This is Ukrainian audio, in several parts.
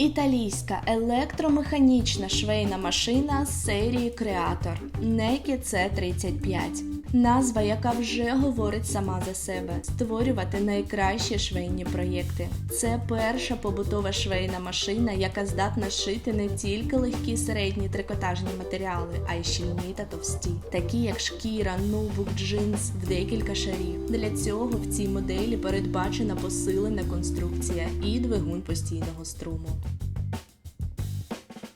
Італійська електромеханічна швейна машина з серії Creator Neki C35. Назва, яка вже говорить сама за себе, створювати найкращі швейні проєкти. Це перша побутова швейна машина, яка здатна шити не тільки легкі середні трикотажні матеріали, а й щільні та товсті, такі як шкіра, нубук, джинс в декілька шарів. Для цього в цій моделі передбачена посилена конструкція і двигун постійного струму.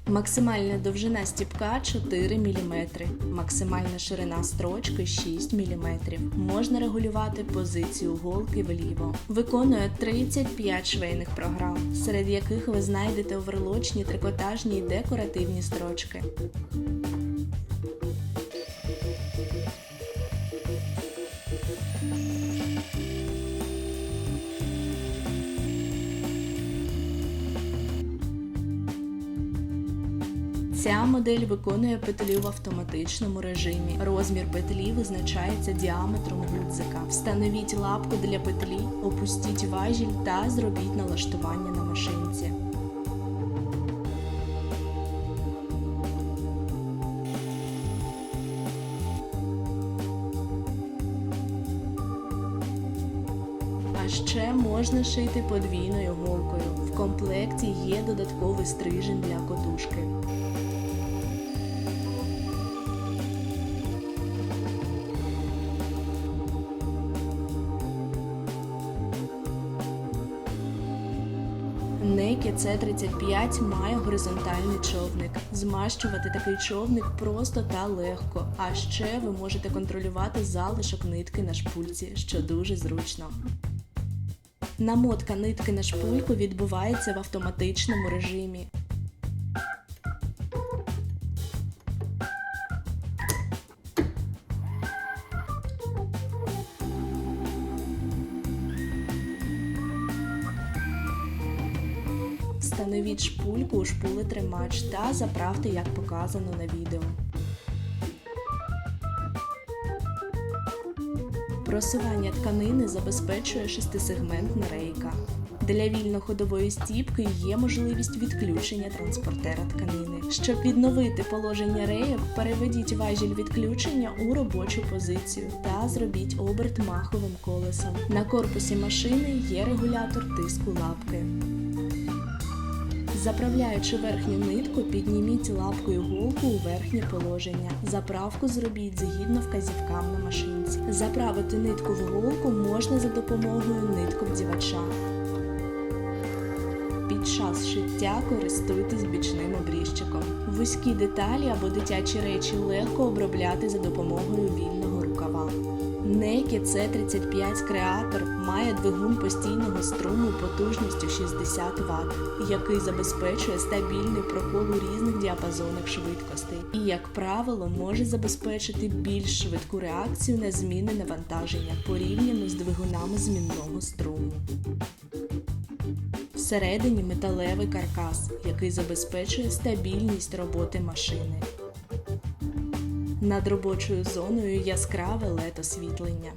Максимальна довжина стіпка 4 мм, максимальна ширина строчки 6 мм. Можна регулювати позицію голки вліво. Виконує 35 швейних програм, серед яких ви знайдете оверлочні, трикотажні і декоративні строчки. Ця модель виконує петлю в автоматичному режимі. Розмір петлі визначається діаметром гудзика. Встановіть лапку для петлі, опустіть важіль та зробіть налаштування на машинці. Ще можна шити подвійною голкою. В комплекті є додатковий стрижень для котушки. Некі С35 має горизонтальний човник. Змащувати такий човник просто та легко. А ще ви можете контролювати залишок нитки на шпульці, що дуже зручно. Намотка нитки на шпульку відбувається в автоматичному режимі. Встановіть шпульку у шпулетримач та заправте, як показано на відео. Просування тканини забезпечує шестисегментна рейка. Для вільно-ходової стіпки є можливість відключення транспортера тканини. Щоб відновити положення рейок, переведіть важіль відключення у робочу позицію та зробіть оберт маховим колесом. На корпусі машини є регулятор тиску лапки. Заправляючи верхню нитку, підніміть лапкою голку у верхнє положення. Заправку зробіть згідно вказівкам на машинці. Заправити нитку в голку можна за допомогою нитковдівача. Під час шиття користуйтесь бічним обріжчиком. Вузькі деталі або дитячі речі легко обробляти за допомогою вільного. Некі C35 Creator має двигун постійного струму потужністю 60 Вт, який забезпечує стабільний прокол у різних діапазонах швидкостей і, як правило, може забезпечити більш швидку реакцію на зміни навантаження порівняно з двигунами змінного струму. Всередині металевий каркас, який забезпечує стабільність роботи машини. Над робочою зоною яскраве лето освітлення.